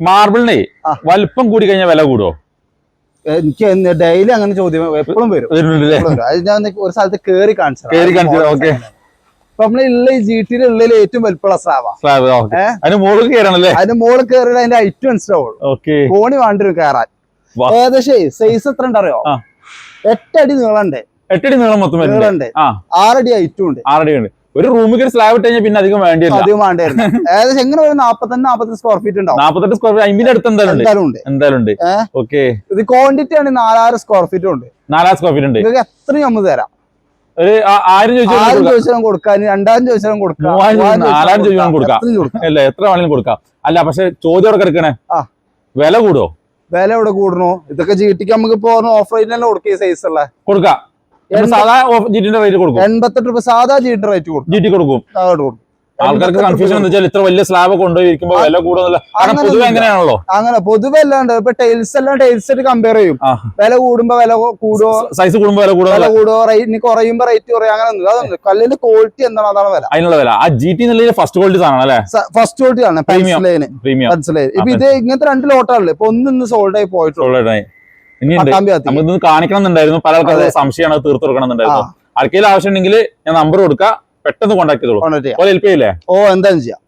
മാർബിളിനെ വലുപ്പം കൂടി കഴിഞ്ഞാൽ വില കൂടുമോ എനിക്ക് ഡെയിലി അങ്ങനെ ചോദ്യം എപ്പോഴും വരും. അത് ഞാൻ ഒരു സ്ഥലത്ത് കേറി കാണിച്ചു ഓക്കെ കേറി കാണിച്ചു ഓക്കേ. ഇപ്പൊ നമ്മൾ ഈ ജി ടിയിൽ ഉള്ളതിൽ ഏറ്റവും വലുപ്പമുള്ള സ്രാവാ? അതിന് മുകളിൽ കയറണല്ലേ അതിന്റെ മുകളിൽ കയറി അതിന്റെ ഐറ്റം മനസ്സിലാവുള്ളൂ. കോണി വേണ്ടി കയറാൻ. ഏകദേശം സൈസ് എത്ര ഉണ്ടറിയോ. എട്ടടി നീളണ്ട് എട്ടടി നീളം മൊത്തം നീളണ്ട് ആറടി ഐറ്റും ഉണ്ട്. ആറടി ഉണ്ട്. ഒരു റൂമിൽ സ്ലാബ് ഇട്ട് കഴിഞ്ഞാൽ പിന്നെ അധികം വേണ്ടിയില്ല. അധികം വേണ്ടായിരുന്നു ഏകദേശം എങ്ങനെ ഒരു നാപ്പത്തഞ്ച് നാപ്പത്തഞ്ച് സ്ക്വയർ ഫീറ്റ് ഉണ്ടാവും. നാപ്പത്തെട്ട് സ്ക്വയർ ഫീറ്റ് അമ്പിന്റെ അടുത്ത് എന്തായാലും ഉണ്ട്. എന്തായാലും ഉണ്ട്. ഓക്കെ. ഇത് ക്വാണ്ടിറ്റി ആണ് നാലായിരം സ്ക്വയർ ഫീറ്റ് ഉണ്ട്. നാലായിരം സ്ക്വയർ ഫീറ്റ് ഉണ്ട്. നിങ്ങൾക്ക് എത്രയും നമ്മൾ തരാം. ഒരു ആ- ആയിരം ആയിരം ചോദിച്ചാൽ ചോദിച്ചാലും കൊടുക്കാം. രണ്ടായിരം ചോദിച്ചാലും കൊടുക്കാം. മൂവായിരം മൂവായിരം ചോദിച്ചാലും നാലായിരം ചോദിച്ചാലും കൊടുക്കാം. എത്രയും കൊടുക്കാം. അല്ല? എത്ര വേണമെങ്കിലും കൊടുക്കാം. അല്ല പക്ഷെ ചോദ്യം അവിടെ കിടക്കണേ. വില കൂടുമോ വില ഇവിടെ കൂടണോ ഇതൊക്കെ ജി ടിക്ക് നമുക്ക് ഇപ്പൊ ഓഫ് റേറ്റിനല്ലേ കൊടുക്കുക സൈസ് ഉള്ള. കൊടുക്കാം. സാധാ ജിറ്റിന്റെ റേറ്റ് കൊടുക്കും. എൺപത്തെട്ട് രൂപ സാധാ ജി റേറ്റ് കൊടുക്കും. ജിടി കൊടുക്കും. കൊടുക്കും. ആൾക്കാർക്ക് കൺഫ്യൂഷൻ എന്താ വെച്ചാൽ ഇത്ര വലിയ സ്ലാബ് കൊണ്ടുപോയിരിക്കുമ്പോ വില അങ്ങനെ പൊതുവെ. എങ്ങനെയാണല്ലോ? അങ്ങനെ പൊതുവെ അല്ലാണ്ട് ഇപ്പൊ ടൈൽസ് എല്ലാം ടൈൽസ് ആയിട്ട് കമ്പയർ ചെയ്യും. വില കൂടുമ്പോ വില കൂടുവോ? സൈസ് കൂടുമ്പോ വില വില കൂടുതൽ കൂടുവോ റേറ്റ് കുറയുമ്പോ റേറ്റ് കുറയും? അങ്ങനെ ഒന്നും അതൊന്നും കല്ലിന്റെ ക്വാളിറ്റി എന്താണ്? അതാണ് വില. അതിനുള്ള വില. ആ ജി ടി എന്നുള്ള ഫസ്റ്റ് ക്വാളിറ്റി ആണ് അല്ലേ? ഫസ്റ്റ് ക്വാളിറ്റി ആണ്. പ്രീമിയം പെൻസിലൈന് പ്രീമിയം ഇപ്പൊ ഇത് ഇങ്ങനത്തെ രണ്ട് ലോട്ടാണല്ലേ ഇപ്പൊ ഒന്ന് സോൾഡ് ആയി പോയിട്ടുള്ളൂ നമുക്ക് ഇത് പല ആൾക്കാർക്ക് സംശയമാണ് തീർത്തു തീർത്ത് കൊടുക്കണം ആ. എന്നുണ്ടായിരുന്നു ആർക്കെങ്കിലും ആവശ്യം ഉണ്ടെങ്കിൽ ഞാൻ നമ്പർ കൊടുക്കാം. പെട്ടെന്ന് കോൺടാക്ട് ചെയ്തോളൂ. ഓ എന്താ ചെയ്യാം.